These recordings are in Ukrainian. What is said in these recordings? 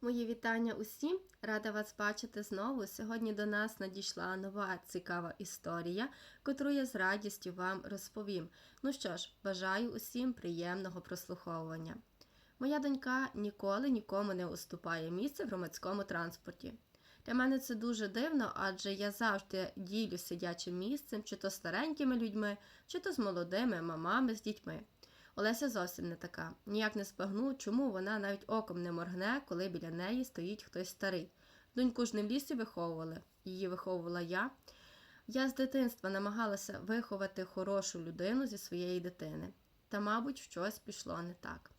Мої вітання усім! Рада вас бачити знову. Сьогодні до нас надійшла нова цікава історія, котру я з радістю вам розповім. Ну що ж, бажаю усім приємного прослуховування. Моя донька ніколи нікому не уступає місце в громадському транспорті. Для мене це дуже дивно, адже я завжди ділю сидячим місцем, чи то старенькими людьми, чи то з молодими мамами з дітьми. Олеся зовсім не така. Ніяк не спагну, чому вона навіть оком не моргне, коли біля неї стоїть хтось старий. Доньку ж не в лісі виховували, її виховувала я. Я з дитинства намагалася виховати хорошу людину зі своєї дитини. Та, мабуть, щось пішло не так.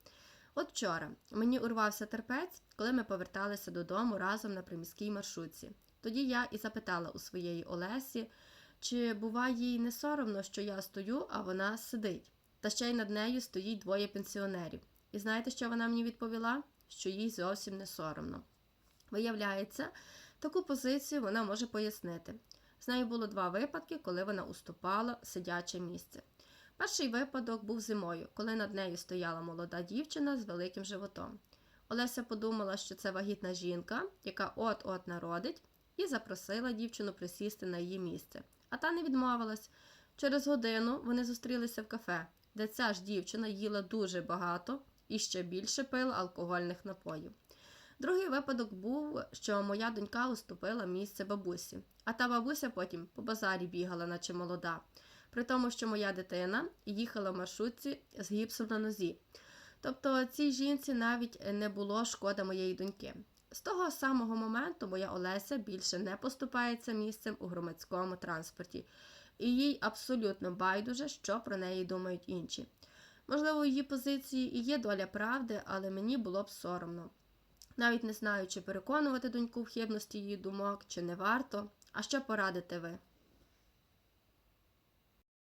От вчора мені урвався терпець, коли ми поверталися додому разом на приміській маршрутці. Тоді я і запитала у своєї Олесі, чи буває їй не соромно, що я стою, а вона сидить. Та ще й над нею стоїть двоє пенсіонерів. І знаєте, що вона мені відповіла? Що їй зовсім не соромно. Виявляється, таку позицію вона може пояснити. З нею було два випадки, коли вона уступала сидяче місце. Перший випадок був зимою, коли над нею стояла молода дівчина з великим животом. Олеся подумала, що це вагітна жінка, яка от-от народить, і запросила дівчину присісти на її місце. А та не відмовилась. Через годину вони зустрілися в кафе, де ця ж дівчина їла дуже багато і ще більше пила алкогольних напоїв. Другий випадок був, що моя донька уступила місце бабусі, а та бабуся потім по базарі бігала, наче молода, при тому, що моя дитина їхала в маршрутці з гіпсом на нозі. Тобто цій жінці навіть не було шкода моєї доньки. З того самого моменту моя Олеся більше не поступається місцем у громадському транспорті, і їй абсолютно байдуже, що про неї думають інші. Можливо, у її позиції і є доля правди, але мені було б соромно. Навіть не знаю, чи переконувати доньку в хибності її думок, чи не варто. А що порадите ви?